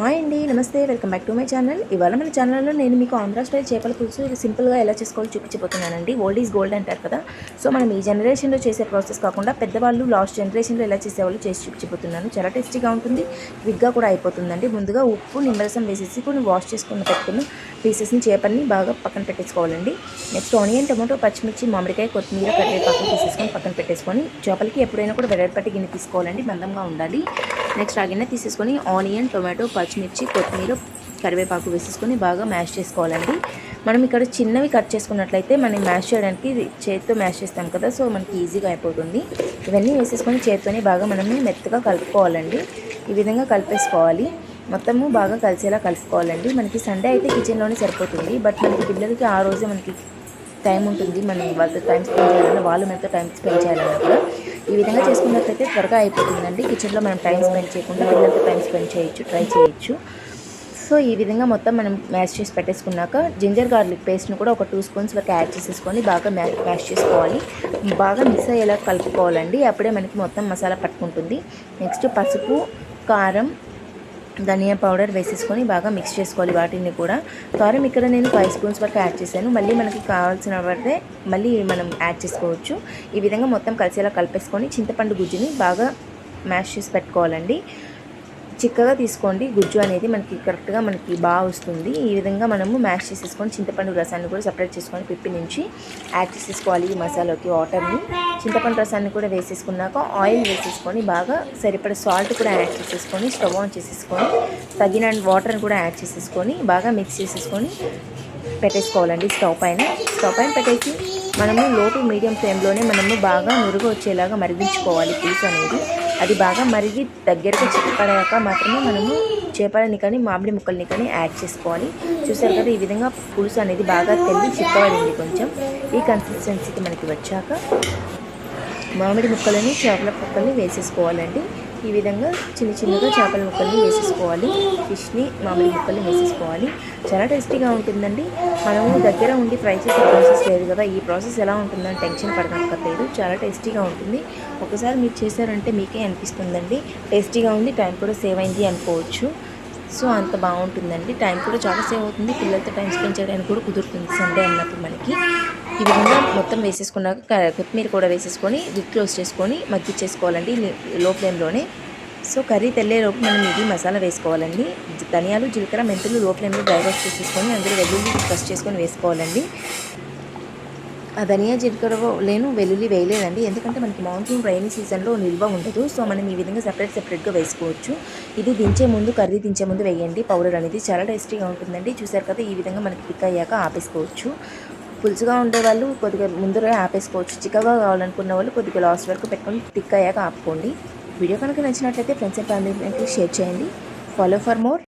Hi అండి నమస్తే welcome back to my channel. ఇవాళ మన ఛానల్లో నేను మీకు ఆంధ్ర స్టైల్ చేపల పులుసు సింపుల్గా ఎలా చేసుకోవాలో చూపించబోతున్నానండి. ఓల్డ్ ఈజ్ గోల్డ్ అంటారు కదా. సో మనం ఈ జనరేషన్లో చేసే ప్రాసెస్ కాకుండా పెద్దవాళ్ళు లాస్ట్ జనరేషన్లో ఎలా చేసేవాళ్ళు చేసి చూపించబోతున్నాను. చాలా టేస్టీగా ఉంటుంది క్విక్గా కూడా అయిపోతుందండి. ముందుగా ఉప్పు నిమ్మరసం వేసేసి కొన్ని వాష్ చేసుకుని పెట్టుకున్న పీసెస్ని చేపల్ని బాగా పక్కన పెట్టేసుకోవాలండి. నెక్స్ట్ ఆనియన్ టమాటో పచ్చిమిర్చి మామిడికాయ కొత్తిమీర కరివేపాకు తీసేసుకొని పక్కన పెట్టేసుకొని చేపలకి ఎప్పుడైనా కూడా వెడల్పట్టి గిన్నె తీసుకోవాలండి. మందంగా ఉండాలి. నెక్స్ట్ ఆ గిన్నె తీసేసుకొని ఆనియన్ టొమాటో పచ్చిమిర్చి కొత్తిమీర కరివేపాకు వేసేసుకొని బాగా మ్యాష్ చేసుకోవాలండి. మనం ఇక్కడ చిన్నవి కట్ చేసుకున్నట్లయితే మనం మ్యాష్ చేయడానికి చేతితో మ్యాష్ చేస్తాం కదా సో మనకి ఈజీగా అయిపోతుంది. ఇవన్నీ వేసేసుకొని చేతితోనే బాగా మనము మెత్తగా కలుపుకోవాలండి. ఈ విధంగా కలిపేసుకోవాలి. మొత్తము బాగా కలిసేలా కలుపుకోవాలండి. మనకి సండే అయితే కిచెన్లోనే సరిపోతుంది. బట్ మనకి పిల్లలకి ఆ రోజే మనకి టైం ఉంటుంది. మనం వాళ్ళతో టైం స్పెండ్ చేయాలన్నా వాళ్ళు మనతో టైం స్పెండ్ చేయాలన్నప్పుడు ఈ విధంగా చేసుకున్నట్లయితే త్వరగా అయిపోతుందండి. కిచెన్లో మనం టైం స్పెండ్ చేయకుండా పిల్లలతో టైం స్పెండ్ చేయొచ్చు ట్రై చేయొచ్చు. సో ఈ విధంగా మొత్తం మనం మ్యాష్ చేసి పెట్టేసుకున్నాక జింజర్ గార్లిక్ పేస్ట్ని కూడా ఒక టూ స్పూన్స్ వరకు యాడ్ చేసేసుకొని బాగా మ్యాష్ చేసుకోవాలి. బాగా మిక్స్ అయ్యేలా కలుపుకోవాలండి. అప్పుడే మనకి మొత్తం మసాలా పట్టుకుంటుంది. నెక్స్ట్ పసుపు కారం ధనియా పౌడర్ వేసేసుకొని బాగా మిక్స్ చేసుకోవాలి వాటిని కూడా. కారం ఇక్కడ నేను ఫైవ్ స్పూన్స్ వరకు యాడ్ చేశాను. మళ్ళీ మనకి కావాల్సిన పడితే మళ్ళీ మనం యాడ్ చేసుకోవచ్చు. ఈ విధంగా మొత్తం కలిసేలా కలిపేసుకొని చింతపండు గుజ్జుని బాగా మ్యాష్ చేసి పెట్టుకోవాలండి. చిక్కగా తీసుకోండి. గుజ్జు అనేది మనకి కరెక్ట్గా మనకి బాగా వస్తుంది. ఈ విధంగా మనము మ్యాష్ చేసేసుకొని చింతపండు రసాన్ని కూడా సపరేట్ చేసుకొని పిప్పి నుంచి యాడ్ చేసేసుకోవాలి ఈ మసాలాకి వాటర్ని చింతపండు రసాన్ని కూడా వేసేసుకున్నాక ఆయిల్ వేసేసుకొని బాగా సరిపడ సాల్ట్ కూడా యాడ్ చేసేసుకొని స్టవ్ ఆన్ చేసేసుకొని తగిన వాటర్ని కూడా యాడ్ చేసేసుకొని బాగా మిక్స్ చేసేసుకొని పెట్టేసుకోవాలండి స్టవ్ పైన. స్టవ్ పైన పెట్టేసి మనము లోటు మీడియం ఫ్లేమ్లోనే మనము బాగా నురుగు వచ్చేలాగా మరిగించుకోవాలి పులుసు అనేది. అది బాగా మరిగి దగ్గరకు చిక్కడాక మాత్రమే మనము చేపలని కానీ మామిడి ముక్కల్ని కానీ యాడ్ చేసుకోవాలి. చూసారు కదా ఈ విధంగా పులుసు అనేది బాగా తెల్లి చిక్కబడింది కొంచెం. ఈ కన్సిస్టెన్సీకి మనకి వచ్చాక మామిడి ముక్కలని చేపల ముక్కల్ని వేసేసుకోవాలండి. ఈ విధంగా చిన్న చిన్నగా చేపల ముక్కల్ని వేసేసుకోవాలి. ఫిష్ని మామిడి ముక్కల్ని వేసేసుకోవాలి. చాలా టేస్టీగా ఉంటుందండి. మనము దగ్గర ఉండి ఫ్రై చేసే ప్రాసెస్ లేదు కదా. ఈ ప్రాసెస్ ఎలా ఉంటుందని టెన్షన్ పడనక్కర్లేదు. చాలా టేస్టీగా ఉంటుంది. ఒకసారి మీరు చేశారంటే మీకే అనిపిస్తుందండి. టేస్టీగా ఉంది టైం కూడా సేవ్ అయింది అనుకోవచ్చు. సో అంత బాగుంటుందండి. టైం కూడా చాలా సేవ్ అవుతుంది. పిల్లలతో టైం స్పెండ్ చేయడానికి కూడా కుదురుతుంది సండే అన్నప్పుడు మనకి. ఈ విధంగా మొత్తం వేసేసుకున్నాక కొత్తిమీర కూడా వేసేసుకొని విత్ క్లోజ్ చేసుకొని మగ్గిచ్చేసుకోవాలండి చేసుకోవాలండి. లో ఫ్లేమ్లోనే. సో కర్రీ తెల్లేలోపు మనం ఇది మసాలా వేసుకోవాలండి. ధనియాలు జీలకర్ర మెంతులు లో ఫ్లేమ్లో డ్రై రోస్ట్ చేసేసుకొని అందులో వెల్లుల్లి క్రష్ చేసుకొని వేసుకోవాలండి. ధనియా జీలకర్ర లేను వెల్లుల్లి వేయలేదండి. ఎందుకంటే మనకి మాన్సూన్ రైనీ సీజన్లో నిల్వ ఉండదు. సో మనం ఈ విధంగా సెపరేట్ సెపరేట్గా వేసుకోవచ్చు. ఇది దించే ముందు కర్రీ దించే ముందు వేయండి. పౌడర్ అనేది చాలా టేస్టీగా ఉంటుందండి. చూసారు కదా ఈ విధంగా మనకి పిక్ అయ్యాక ఆపేసుకోవచ్చు. పులుసుగా ఉండే వాళ్ళు కొద్దిగా ముందరే ఆపేసుకోవచ్చు. చిక్కగా కావాలనుకున్న వాళ్ళు కొద్దిగా లాస్ట్ వరకు పెట్టుకొని టిక్ అయ్యాక ఆపుకోండి. వీడియో కనుక నచ్చినట్లయితే ఫ్రెండ్స్ అండ్ ఫ్యామిలీ షేర్ చేయండి. Follow for more